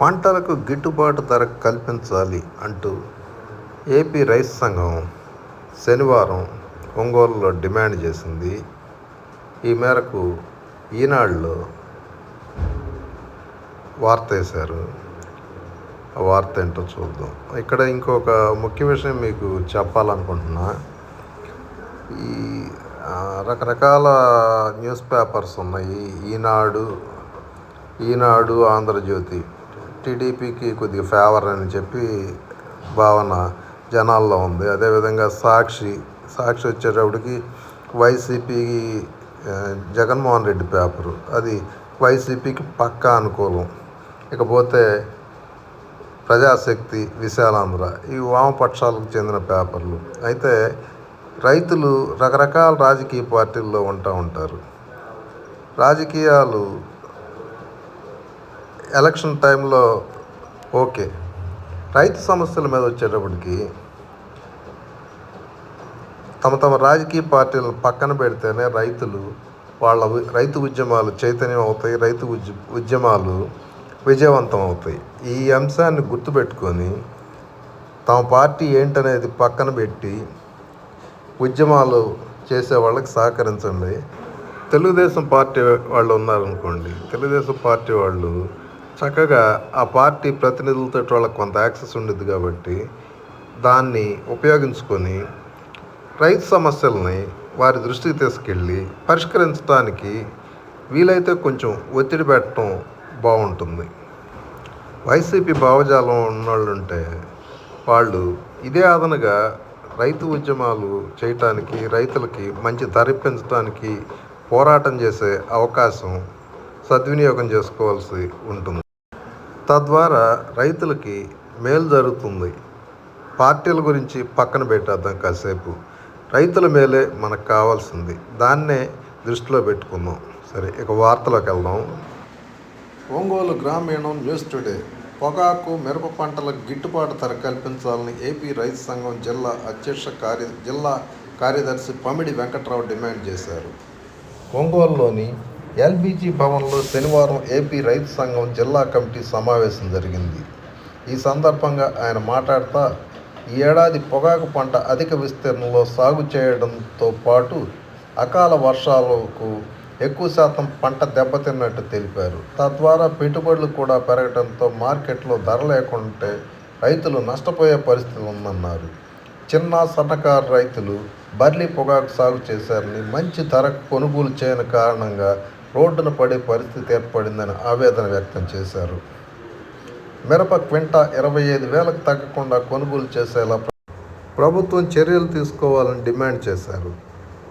పంటలకు గిట్టుబాటు ధర కల్పించాలి అంటూ ఏపీ రైతు సంఘం శనివారం ఒంగోలులో డిమాండ్ చేసింది. ఈ మేరకు ఈనాడులో వార్త వేశారు. ఆ వార్త ఏంటో చూద్దాం. ఇక్కడ ఇంకొక ముఖ్య విషయం మీకు చెప్పాలనుకుంటున్నా. ఈ రకరకాల న్యూస్ పేపర్స్ ఉన్నాయి. ఈనాడు ఈనాడు ఆంధ్రజ్యోతి టీడీపీకి కొద్దిగా ఫేవర్ అని చెప్పి భావన జనాల్లో ఉంది. అదేవిధంగా సాక్షి సాక్షి వచ్చేటప్పటికి వైసీపీ జగన్మోహన్ రెడ్డి పేపరు అది వైసీపీకి పక్కా అనుకూలం. ఇకపోతే ప్రజాశక్తి విశాలాంధ్ర ఈ వామపక్షాలకు చెందిన పేపర్లు అయితే రైతులు రకరకాల రాజకీయ పార్టీల్లో ఉంటూ ఉంటారు. రాజకీయాలు ఎలక్షన్ టైంలో ఓకే. రైతు సమస్యల మీద వచ్చేటప్పటికి తమ తమ రాజకీయ పార్టీలను పక్కన పెడితేనే రైతులు వాళ్ళ రైతు ఉద్యమాలు చైతన్యం అవుతాయి రైతు ఉద్య ఉద్యమాలు విజయవంతం అవుతాయి. ఈ అంశాన్ని గుర్తుపెట్టుకొని తమ పార్టీ ఏంటనేది పక్కన పెట్టి ఉద్యమాలు చేసే వాళ్ళకి సహకరించండి. తెలుగుదేశం పార్టీ వాళ్ళు ఉన్నారనుకోండి తెలుగుదేశం పార్టీ వాళ్ళు చక్కగా ఆ పార్టీ ప్రతినిధులతో వాళ్ళకి కొంత యాక్సెస్ ఉండేది కాబట్టి దాన్ని ఉపయోగించుకొని రైతు సమస్యల్ని వారి దృష్టికి తీసుకెళ్ళి పరిష్కరించడానికి వీలైతే కొంచెం ఒత్తిడి పెట్టడం బాగుంటుంది. వైసీపీ భావజాలం ఉన్నోళ్ళు ఉంటే వాళ్ళు ఇదే అదనగా రైతు ఉద్యమాలు చేయటానికి రైతులకి మంచి ధర పెంచడానికి పోరాటం చేసే అవకాశం సద్వినియోగం చేసుకోవాల్సి ఉంటుంది. తద్వారా రైతులకి మేలు జరుగుతుంది. పార్టీల గురించి పక్కన పెట్టేద్దాం కాసేపు. రైతుల మేలే మనకు కావాల్సింది. దాన్నే దృష్టిలో పెట్టుకుందాం. సరే ఇక వార్తలోకి వెళ్దాం. ఒంగోలు గ్రామీణం న్యూస్ టుడే. పొగాకు మిరప పంటలకు గిట్టుబాటు ధర కల్పించాలని ఏపీ రైతు సంఘం జిల్లా అధ్యక్ష కార్య జిల్లా కార్యదర్శి పమిడి వెంకట్రావు డిమాండ్ చేశారు. ఒంగోలులోని ఎల్బీజీ భవన్లో శనివారం ఏపీ రైతు సంఘం జిల్లా కమిటీ సమావేశం జరిగింది. ఈ సందర్భంగా ఆయన మాట్లాడుతూ ఈ ఏడాది పొగాకు పంట అధిక విస్తీర్ణంలో సాగు చేయడంతో పాటు అకాల వర్షాలకు ఎక్కువ శాతం పంట దెబ్బతిన్నట్టు తెలిపారు. తద్వారా పెట్టుబడులు కూడా పెరగడంతో మార్కెట్లో ధర లేకుంటే రైతులు నష్టపోయే పరిస్థితి ఉందన్నారు. చిన్న సన్నకారు రైతులు బర్లీ పొగాకు సాగు చేశారని మంచి ధరకు కొనుగోలు చేయని కారణంగా రోడ్డున పడే పరిస్థితి ఏర్పడిందని ఆవేదన వ్యక్తం చేశారు. మిరప క్వింట ఇరవై ఐదు వేలకు తగ్గకుండా కొనుగోలు చేసేలా ప్రభుత్వం చర్యలు తీసుకోవాలని డిమాండ్ చేశారు.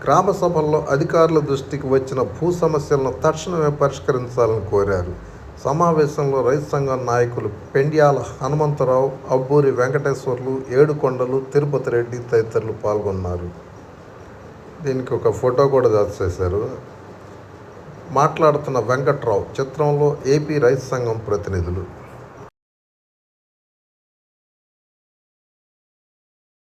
గ్రామ సభల్లో అధికారుల దృష్టికి వచ్చిన భూ సమస్యలను తక్షణమే పరిష్కరించాలని కోరారు. సమావేశంలో రైతు సంఘం నాయకులు పెండ్యాల హనుమంతరావు అబ్బూరి వెంకటేశ్వర్లు ఏడుకొండలు తిరుపతి రెడ్డి తదితరులు పాల్గొన్నారు. దీనికి ఒక ఫోటో కూడా దాచేశారు చేశారు మాట్లాడుతున్న వెంకట్రావు చిత్రంలో ఏపీ రైతు సంఘం ప్రతినిధులు.